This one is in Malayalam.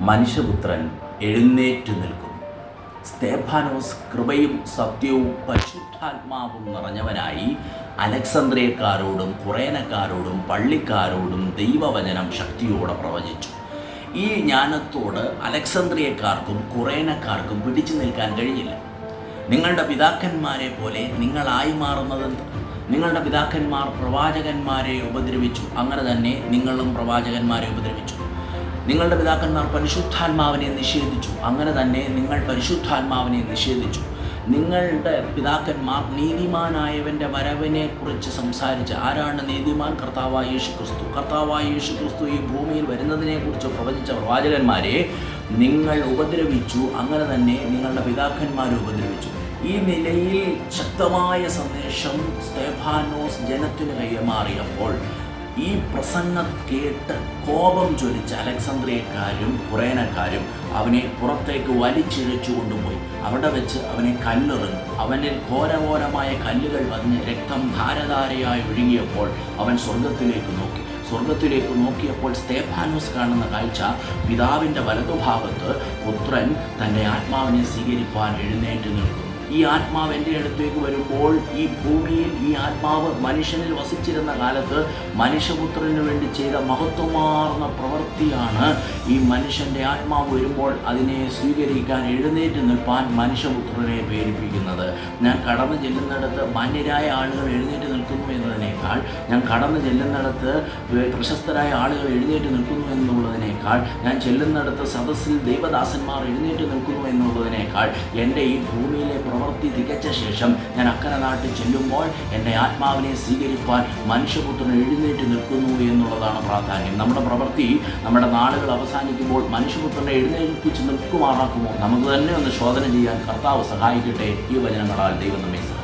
മനുഷ്യപുത്രൻ എഴുന്നേറ്റു നിൽക്കും. സ്തേഫാനോസ് കൃപയും സത്യവും പരിശുദ്ധാത്മാവും നിറഞ്ഞവനായി അലക്സന്ദ്രിയക്കാരോടും കുറേനക്കാരോടും പള്ളിക്കാരോടും ദൈവവചനം ശക്തിയോടെ പ്രവചിച്ചു. ഈ ജ്ഞാനത്തോട് അലക്സന്ദ്രിയക്കാർക്കും കുറേനക്കാർക്കും പിടിച്ചു നിൽക്കാൻ കഴിഞ്ഞില്ല. നിങ്ങളുടെ പിതാക്കന്മാരെ പോലെ നിങ്ങളായി മാറുന്നതെന്ത്? നിങ്ങളുടെ പിതാക്കന്മാർ പ്രവാചകന്മാരെ ഉപദ്രവിച്ചു. അങ്ങനെ തന്നെ നിങ്ങളും പ്രവാചകന്മാരെ ഉപദ്രവിച്ചു. നിങ്ങളുടെ പിതാക്കന്മാർ പരിശുദ്ധാത്മാവിനെ നിഷേധിച്ചു. അങ്ങനെ തന്നെ നിങ്ങൾ പരിശുദ്ധാത്മാവിനെ നിഷേധിച്ചു. നിങ്ങളുടെ പിതാക്കന്മാർ നീതിമാനായവന്റെ വരവിനെ കുറിച്ച് സംസാരിച്ച് ആരാണ് നീതിമാൻ? കർത്താവായ യേശു ക്രിസ്തു കർത്താവായ യേശു ക്രിസ്തു ഈ ഭൂമിയിൽ വരുന്നതിനെക്കുറിച്ച് പ്രവചിച്ച പ്രവാചകന്മാരെ നിങ്ങൾ ഉപദ്രവിച്ചു. അങ്ങനെ തന്നെ നിങ്ങളുടെ പിതാക്കന്മാരെ ഉപദ്രവിച്ചു. ഈ നിലയിൽ ശക്തമായ സന്ദേശം സ്തേഫാനോസ് ജനത്തിന് കൈമാറിയപ്പോൾ ഈ പ്രസംഗം കേട്ട് കോപം ചൊരിച്ച അലക്സാന്ദ്രിയക്കാരും കുറേനക്കാരും അവനെ പുറത്തേക്ക് വലിച്ചിഴച്ചു കൊണ്ടുപോയി. അവിടെ വെച്ച് അവനെ കല്ലെറിഞ്ഞു. അവനിൽ ഘോരഘോരമായ കല്ലുകൾ പതിഞ്ഞ് രക്തം ധാരധാരയായി ഒഴുകിയപ്പോൾ അവൻ സ്വർഗത്തിലേക്ക് നോക്കി. സ്വർഗത്തിലേക്ക് നോക്കിയപ്പോൾ സ്തേഫാനോസ് കാണുന്ന കാഴ്ച പിതാവിന്റെ വലതുഭാഗത്ത് പുത്രൻ തന്റെ ആത്മാവിനെ സ്വീകരിപ്പാൻ എഴുന്നേറ്റ് നിൽക്കുന്നു. ഈ ആത്മാവ് എന്റെ അടുത്തേക്ക് വരുമ്പോൾ ഈ ഭൂമിയിൽ ഈ ആത്മാവ് മനുഷ്യനിൽ വസിച്ചിരുന്ന കാലത്ത് മനുഷ്യപുത്രന് വേണ്ടി ചെയ്ത മഹത്വമാർന്ന പ്രവൃത്തിയാണ് ഈ മനുഷ്യന്റെ ആത്മാവ് വരുമ്പോൾ അതിനെ സ്വീകരിക്കാൻ എഴുന്നേറ്റ് നിൽപ്പാൻ മനുഷ്യപുത്രനെ പ്രേരിപ്പിക്കുന്നത്. ഞാൻ കടന്നു ചെല്ലുന്നിടത്ത് മാന്യരായ ആളുകൾ എഴുന്നേറ്റ് നിൽക്കുന്നു എന്നതിനേക്കാൾ ഞാൻ കടന്നു ചെല്ലുന്നിടത്ത് പ്രശസ്തരായ ആളുകൾ എഴുന്നേറ്റ് നിൽക്കുന്നു എന്നുള്ളതിനേക്കാൾ ഞാൻ ചെല്ലുന്നിടത്ത് സദസ്സിൽ ദൈവദാസന്മാർ എഴുന്നേറ്റ് നിൽക്കുന്നു എന്നുള്ളതിനേക്കാൾ എന്റെ ഈ ഭൂമിയിലെ പ്രവൃത്തി തികച്ച ശേഷം ഞാൻ അക്കരെ നാട്ടിൽ ചെല്ലുമ്പോൾ എന്റെ ആത്മാവിനെ സ്വീകരിപ്പാൻ മനുഷ്യപുത്രൻ എഴുന്നേറ്റ് നിൽക്കുന്നു എന്നുള്ളതാണ് പ്രാധാന്യം. നമ്മുടെ പ്രവൃത്തി നമ്മുടെ നാളുകൾ അവസാനിക്കുമ്പോൾ മനുഷ്യപുത്രനെ എഴുന്നേൽപ്പിച്ച് നിൽക്കുമാറാക്കുമോ? നമുക്ക് തന്നെ ഒന്ന് ശോധന ചെയ്യാൻ കർത്താവ് സഹായിക്കട്ടെ ഈ വചനങ്ങളാൽ ദൈവം നമ്മെ സഹായിക്കും.